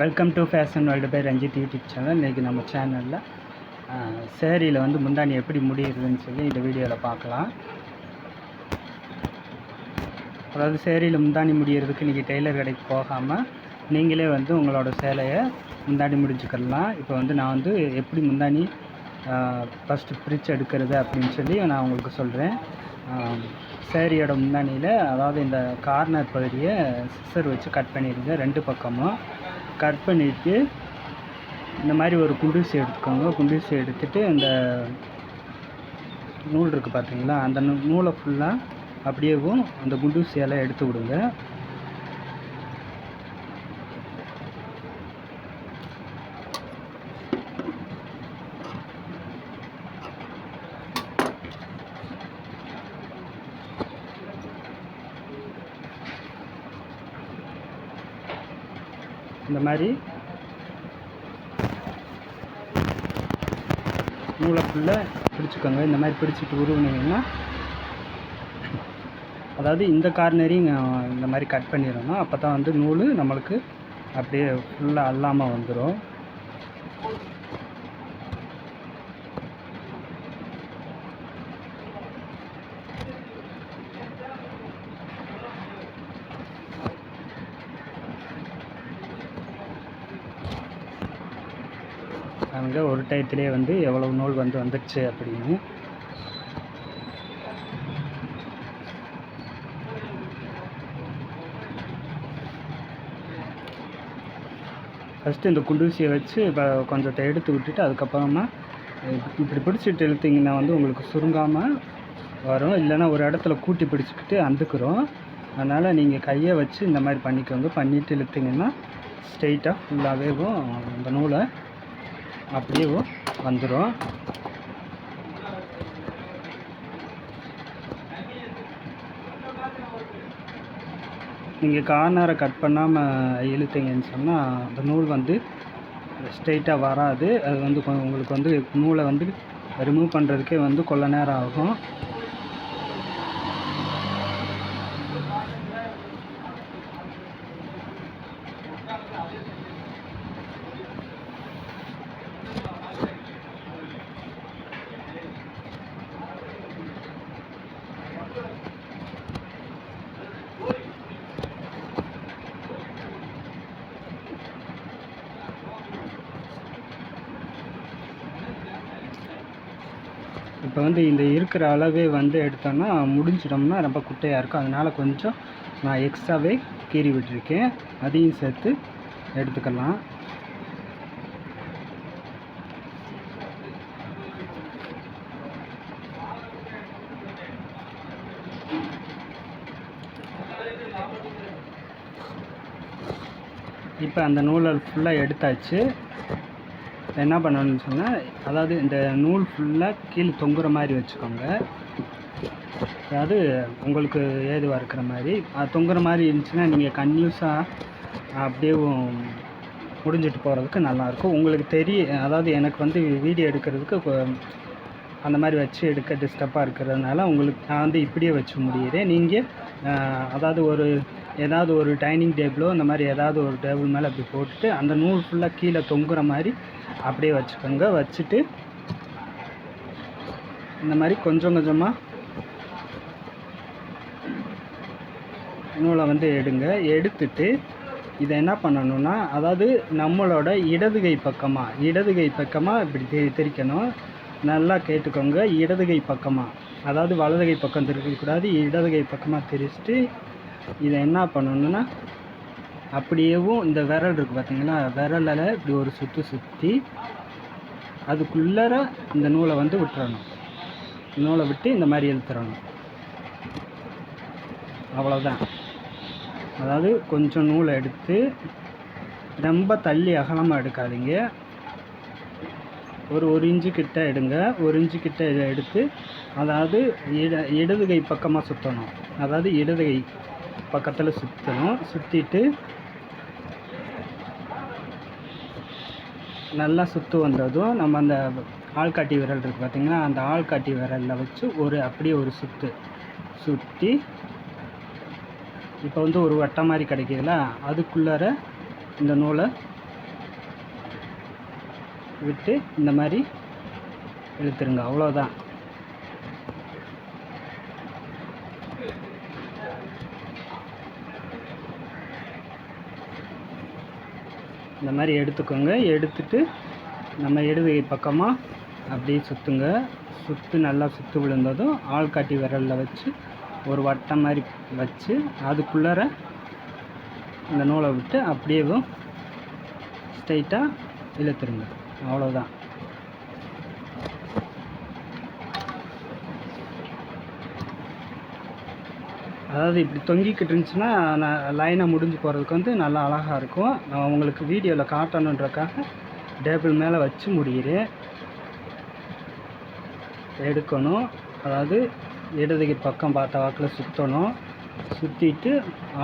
Welcome to fashion world by Ranjith YouTube channel இன்றைக்கி நம்ம சேனலில் சேரீயில் வந்து முந்தானி எப்படி முடியுதுன்னு சொல்லி இந்த வீடியோவில் பார்க்கலாம். அதாவது சேரீயில் முந்தானி முடியறதுக்கு இன்றைக்கி டெய்லர் கடைக்கு போகாமல் நீங்களே வந்து உங்களோட சேலையை முந்தானி முடிஞ்சுக்கலாம். இப்போ வந்து நான் வந்து எப்படி முந்தானி ஃபஸ்ட்டு பிரித்து எடுக்கிறது அப்படின்னு சொல்லி நான் உங்களுக்கு சொல்கிறேன் சேரீயோட முந்தானியில் அதாவது இந்த கார்னர் பகுதியை சிசர் வச்சு கட் பண்ணிடுங்க ரெண்டு பக்கமும். கட் பண்ணிவிட்டு இந்த மாதிரி ஒரு குண்டூசி எடுத்துக்கோங்க. குண்டூசி எடுத்துகிட்டு இந்த நூல் இருக்குது பார்த்தீங்களா அந்த நூ- நூலை ஃபுல்லாக அப்படியேவும் அந்த குண்டூசியெல்லாம் எடுத்து விடுங்க. இந்த மாதிரி. நூலை ஃபுல்லாக பிடிச்சிக்கோங்க. இந்த மாதிரி பிடிச்சிட்டு உருவினீங்கன்னா அதாவது இந்த கார்னரையும் இந்த மாதிரி கட் பண்ணிடணும் அப்போ தான் வந்து நூல் நம்மளுக்கு அப்படியே ஃபுல்லாக அல்லாமல் வந்துடும் அங்கே ஒரு டயத்திலே வந்து எவ்வளவு நூல் வந்து வந்துடுச்சு அப்படின்னு. ஃபஸ்ட்டு இந்த குண்டூசியை வச்சு இப்போ கொஞ்சத்தை எடுத்து விட்டுட்டு அதுக்கப்புறமா இப்படி பிடிச்சிட்டு இழுத்தீங்கன்னா வந்து உங்களுக்கு சுருங்காமல் வரும். இல்லைன்னா ஒரு இடத்துல கூட்டி பிடிச்சிக்கிட்டு அந்துக்கிறோம். அதனால் நீங்கள் கையை வச்சு இந்த மாதிரி பண்ணிக்கோங்க. பண்ணிட்டு இழுத்தீங்கன்னா ஸ்ட்ரெயிட்டாக ஃபுல்லாகவேவும் அந்த நூலை. அப்படியே வந்துடும் நீங்கள் கார்னரை கட் பண்ணாமல் இழுத்தீங்கன்னு சொன்னால் அந்த நூல் வந்து ஸ்ட்ரெயிட்டாக வராது. அது வந்து கொ- உங்களுக்கு வந்து நூலை வந்து ரிமூவ் பண்ணுறதுக்கே வந்து கொள்ள நேரம் ஆகும். இப்போ வந்து இந்த இருக்கிற அளவே வந்து எடுத்தோம்னா முடிஞ்சிட்டோம்னா ரொம்ப குட்டையாக இருக்கும். அதனால் கொஞ்சம் நான் எக்ஸ்ட்ராவே கீறி விட்டுருக்கேன். அதையும் சேர்த்து எடுத்துக்கலாம். இப்போ அந்த நூலை ஃபுல்லாக எடுத்தாச்சு. என்ன பண்ணணும்னு சொன்னால் அதாவது இந்த நூல் ஃபுல்லாக கீழே தொங்குற மாதிரி வச்சுக்கோங்க. அதாவது உங்களுக்கு ஏதுவாக இருக்கிற மாதிரி. அது தொங்குற மாதிரி இருந்துச்சுன்னா நீங்கள் கன்யூஸாக அப்படியே முடிஞ்சிட்டு போகிறதுக்கு நல்லாயிருக்கும் உங்களுக்கு தெரிய அதாவது எனக்கு வந்து வீடியோ எடுக்கிறதுக்கு அந்த மாதிரி வச்சு எடுக்க டிஸ்டர்பாக இருக்கிறதுனால உங்களுக்கு நான் வந்து இப்படியே வச்சு முடியிறேன். நீங்கள் அதாவது ஒரு ஏதாவது ஒரு டைனிங் டேபிளோ இந்த மாதிரி ஏதாவது ஒரு டேபிள் மேலே அப்படி போட்டுட்டு அந்த நூல் ஃபுல்லாக கீழே தொங்குற மாதிரி அப்படியே வச்சுக்கோங்க. வச்சுட்டு இந்த மாதிரி கொஞ்சம் கொஞ்சமாக நூலை வந்து எடுங்க. எடுத்துட்டு இதை என்ன பண்ணணும்னா அதாவது நம்மளோட இடதுகை பக்கமாக இடதுகை பக்கமாக இப்படி தெ திரிக்கணும் நல்லா கேட்டுக்கோங்க. இடதுகை பக்கமாக அதாவது வலதுகை பக்கம் திருக்கக்கூடாது இடதுகை பக்கமாக திரிச்சிட்டு இதை என்ன பண்ணணும்னா அப்படியேவும் இந்த விரல் இருக்குது பார்த்தீங்களா விரலில் இப்படி ஒரு சுற்று சுற்றி அதுக்குள்ளார இந்த நூலை வந்து விட்டுறணும். நூலை விட்டு இந்த மாதிரி இழுத்துறணும். அவ்வளோதான் அதாவது கொஞ்சம் நூலை எடுத்து ரொம்ப தள்ளி அகலமாக எடுக்காதீங்க. ஒரு ஒரு இன்ச்சு கிட்ட எடுங்க. ஒரு இன்ச்சு கிட்ட இதை எடுத்து அதாவது இட இடது கை பக்கமாக சுற்றணும் அதாவது இடது கை பக்கத்தில் சுற்றணும் சுற்றிட்டு நல்லா சுற்று வந்ததும் நம்ம அந்த ஆள்காட்டி விரல் இருக்குது பார்த்திங்கன்னா அந்த ஆள்காட்டி விரலில் வச்சு ஒரு அப்படியே ஒரு சுற்று சுற்றி இப்போ வந்து ஒரு வட்டம் மாதிரி கிடைக்குதுல அதுக்குள்ளார இந்த நூலை விட்டு இந்த மாதிரி இழுத்துருங்க. அவ்வளோதான் இந்த மாதிரி எடுத்துக்கோங்க. எடுத்துட்டு நம்ம இடது பக்கமாக அப்படியே சுற்றுங்க சுற்று நல்லா சுற்று விழுந்ததும் ஆள்காட்டி விரலில் வச்சு ஒரு வட்டம் மாதிரி வச்சு அதுக்குள்ளார இந்த நூலை விட்டு அப்படியேவும் ஸ்ட்ரைட்டாக இழுத்துருங்க. அவ்வளோதான் அதாவது இப்படி தொங்கிக்கிட்டு இருந்துச்சுன்னா நான் லைனாக முடிஞ்சு போகிறதுக்கு வந்து நல்லா அழகாக இருக்கும். நான் உங்களுக்கு வீடியோவில் காட்டணுன்றக்காக டேபிள் மேலே வச்சு முடிகிறேன் எடுக்கணும். அதாவது இடதுகை பக்கம் பார்த்த வாக்கில் சுற்றணும் சுற்றிட்டு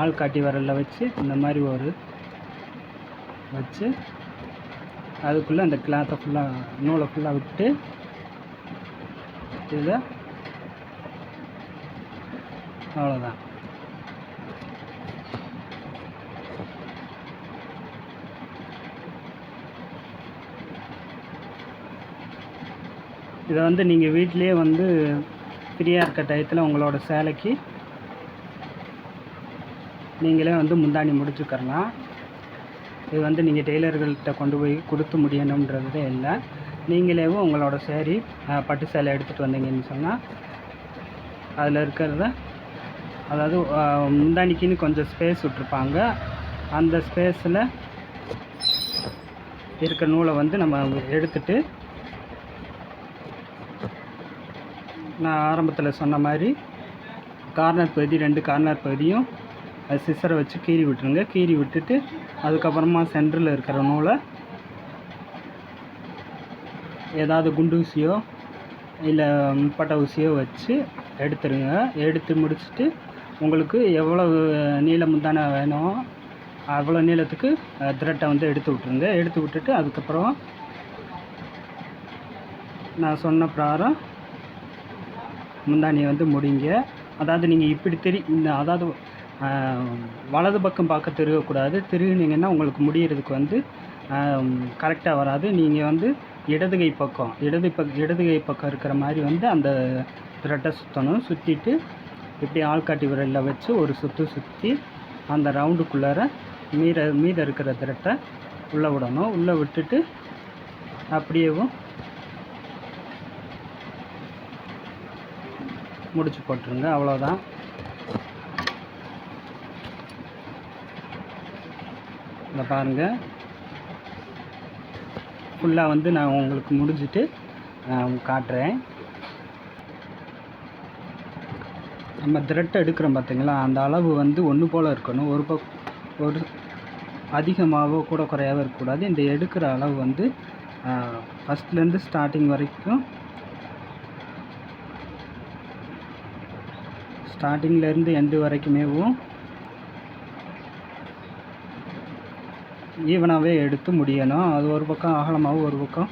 ஆள் காட்டி வரலில் வச்சு இந்த மாதிரி ஒரு வச்சு அதுக்குள்ளே அந்த கிளாத்தை ஃபுல்லாக நூலை ஃபுல்லாக விட்டு இதில் அவ்வளோதான் இதை வந்து நீங்கள் வீட்டிலேயே வந்து ஃப்ரீயாக இருக்க டயத்தில் உங்களோட சேலைக்கு நீங்களே வந்து முந்தாணி முடிச்சுக்கரலாம் இது வந்து நீங்கள் டெய்லர்கள்கிட்ட கொண்டு போய் கொடுத்து முடியணுன்றதே இல்லை. நீங்களேவும் உங்களோட சேரீ பட்டு சேலை எடுத்துகிட்டு வந்தீங்கன்னு சொன்னால் அதில் இருக்கிறத அதாவது அஹ், முந்தானிக்குன்னு கொஞ்சம் ஸ்பேஸ் விட்ருப்பாங்க அந்த ஸ்பேஸில் இருக்க நூலை வந்து நம்ம எடுத்துட்டு நான் ஆரம்பத்தில் சொன்ன மாதிரி கார்னர் பகுதி ரெண்டு கார்னர் பகுதியும் சிசரை வச்சு கீறி விட்டுருங்க. கீறி விட்டுட்டு அதுக்கப்புறமா சென்டரில் இருக்கிற நூலை ஏதாவது குண்டு ஊசியோ இல்லை முப்பட்டை ஊசியோ வச்சு எடுத்துருங்க. எடுத்து முடிச்சுட்டு உங்களுக்கு எவ்வளவு நீளம் தானே வேணும்? அவ்வளோ நீளத்துக்கு த்ரெட்டை வந்து எடுத்து விட்ருங்க எடுத்து விட்டுட்டு அதுக்கப்புறம் நான் சொன்ன பிரகாரம் முந்தானியை வந்து முடிங்க. அதாவது நீங்கள் இப்படி திரு இந்த அதாவது வலது பக்கம் பார்க்க திருகக்கூடாது. திருகுனீங்கன்னா உங்களுக்கு முடிகிறதுக்கு வந்து கரெக்டாக வராது. நீங்கள் வந்து இடதுகை பக்கம் இடது பக் இடதுகை பக்கம் இருக்கிற மாதிரி வந்து அந்த த்ரெட்டை சுற்றணும் சுற்றிட்டு இப்படி ஆள்காட்டி விரலில் வச்சு ஒரு சுற்று சுற்றி அந்த ரவுண்டுக்குள்ளார மீத மீத இருக்கிற திரட்டை உள்ளே விடணும். உள்ளே விட்டுட்டு அப்படியேவும் முடிச்சு போட்டுருங்க. அவ்வளோதான் இதை பாருங்கள் ஃபுல்லாக வந்து நான் உங்களுக்கு முடிஞ்சிட்டு காட்டுறேன். நம்ம த்ரெட் எடுக்கிறோம் பார்த்தீங்களா அந்த அளவு வந்து ஒன்று போல் இருக்கணும். ஒரு பக் ஒரு அதிகமாகவோ கூட குறையாவோ இருக்கக்கூடாது. இந்த எடுக்கிற அளவு வந்து ஃபஸ்ட்லேருந்து ஸ்டார்டிங் வரைக்கும் ஸ்டார்டிங்லேருந்து எண்டு வரைக்குமேவும் ஈவனாகவே எடுத்து முடியணும். அது ஒரு பக்கம் அகலமாகவும் ஒரு பக்கம்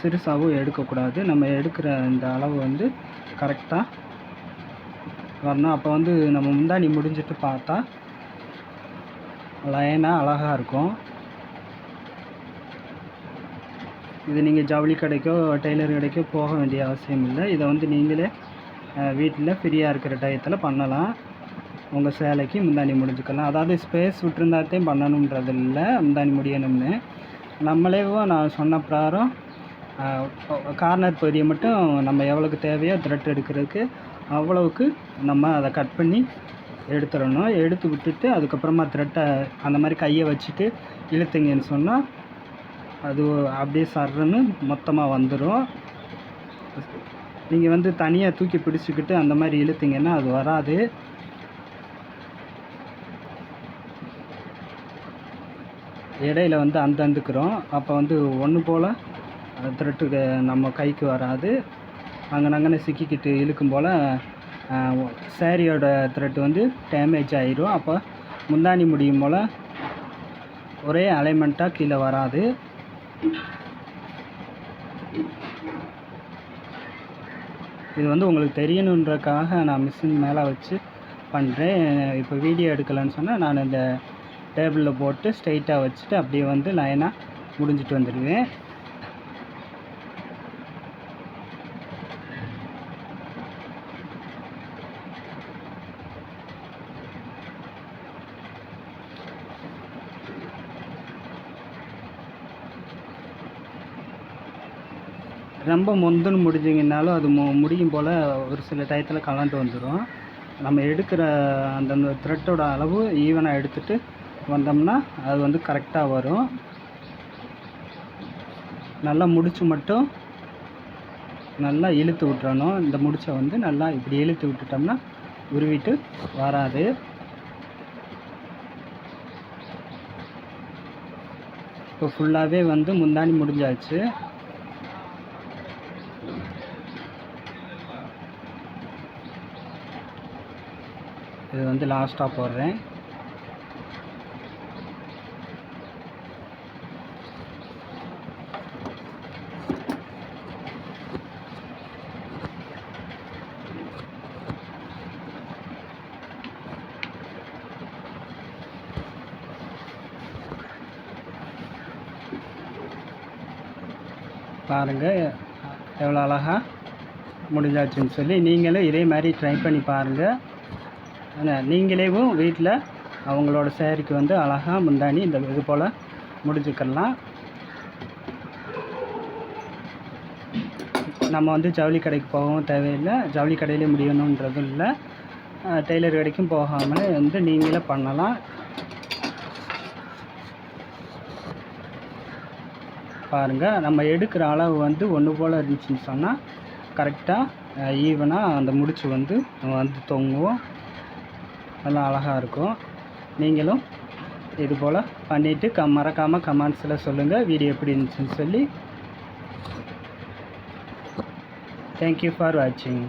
சிறுசாகவும் எடுக்கக்கூடாது. நம்ம எடுக்கிற இந்த அளவு வந்து கரெக்டாக வரணும் அப்போ வந்து நம்ம முந்தாணி முடிஞ்சிட்டு பார்த்தா லைனாக அழகாக இருக்கும். இது நீங்கள் ஜவுளி கடைக்கோ டெய்லர் கடைக்கோ போக வேண்டிய அவசியம் இல்லை. இதை வந்து நீங்களே வீட்டில் ஃப்ரீயாக இருக்கிற டயத்தில் பண்ணலாம். உங்கள் சேலைக்கு முந்தாணி முடிஞ்சுக்கலாம். அதாவது ஸ்பேஸ் விட்டுருந்தாத்தையும் பண்ணணுன்றது இல்லை முந்தாணி முடியணும்னு. நம்மளேவும் நான் சொன்ன பிரகாரம் கார்னர் பகுதியை மட்டும் நம்ம எவ்வளோக்கு தேவையோ த்ரெட் எடுக்கிறதுக்கு அவ்வளவுக்கு நம்ம அதை கட் பண்ணி எடுத்துடணும். எடுத்து விட்டுட்டு அதுக்கப்புறமா த்ரெட்டை அந்த மாதிரி கையை வச்சுட்டு இழுத்தீங்கன்னு சொன்னால் அது அப்படியே சர்றன்னு மொத்தமாக வந்துடும் நீங்கள் வந்து தனியாக தூக்கி பிடிச்சிக்கிட்டு அந்த மாதிரி இழுத்தீங்கன்னா அது வராது. இடையில வந்து அந்தந்துக்கிறோம். அப்போ வந்து ஒன்று போல் த்ரெட்டு நம்ம கைக்கு வராது. அங்கே அங்கனே சிக்கிக்கிட்டு இழுக்கும் போல் சேரீயோட த்ரெட் வந்து டேமேஜ் ஆகிரும் அப்போ முந்தாணி முடியும் போல் ஒரே அலைன்மெண்ட்டாக கீழே வராது. இது வந்து உங்களுக்கு தெரியணுன்றக்காக நான் மிஷின் மேலே வச்சு பண்ணுறேன் இப்போ வீடியோ எடுக்கலைன்னு சொன்னால் நான் இந்த டேபிளில் போட்டு ஸ்ட்ரைட்டாக வச்சுட்டு அப்படியே வந்து லைனாக முடிஞ்சிட்டு வந்துடுவேன். ரொம்ப மொந்துன்னு முடிஞ்சிங்கனாலும் அது மு முடியும் போல் ஒரு சில டயத்தில் கலண்டு வந்துடும் நம்ம எடுக்கிற அந்தந்த த்ரெட்டோட அளவு ஈவனாக எடுத்துகிட்டு வந்தோம்னா அது வந்து கரெக்டாக வரும். நல்லா முடிச்சு மட்டும் நல்லா இழுத்து விட்டுறணும். இந்த முடிச்சை வந்து நல்லா இப்படி இழுத்து விட்டுட்டோம்னா உருவிட்டு வராது. இப்போ ஃபுல்லாகவே வந்து முந்தாணி முடிஞ்சாச்சு. இது வந்து லாஸ்ட்டாக போடுறேன். பாருங்கள் எவ்வளோ அழகாக முடிஞ்சாச்சுன்னு சொல்லி நீங்களும் இதே மாதிரி ட்ரை பண்ணி பாருங்கள் நீங்களேவும் வீட்டில் அவங்களோட சேரீக்கு வந்து அழகாக முந்தாணி இந்த இது போல் முடிச்சுக்கலாம் நம்ம வந்து ஜவுளி கடைக்கு போகவும் தேவையில்லை. ஜவுளி கடையிலே முடியணுன்றதும் இல்லை. டெய்லர் கடைக்கும் போகாமலே வந்து நீங்களே பண்ணலாம். பாருங்கள் நம்ம எடுக்கிற அளவு வந்து ஒன்று போல் இருந்துச்சுன்னு சொன்னால் கரெக்டாக ஈவனாக அந்த முடிச்சு வந்து வந்து தொங்குவோம். நல்லா அழகாக இருக்கும். நீங்களும் இது போல் பண்ணிவிட்டு க மறக்காமல் கமெண்ட்ஸில் சொல்லுங்கள் வீடியோ எப்படி இருந்துச்சுன்னு சொல்லி. தேங்க்யூ ஃபார் வாட்சிங்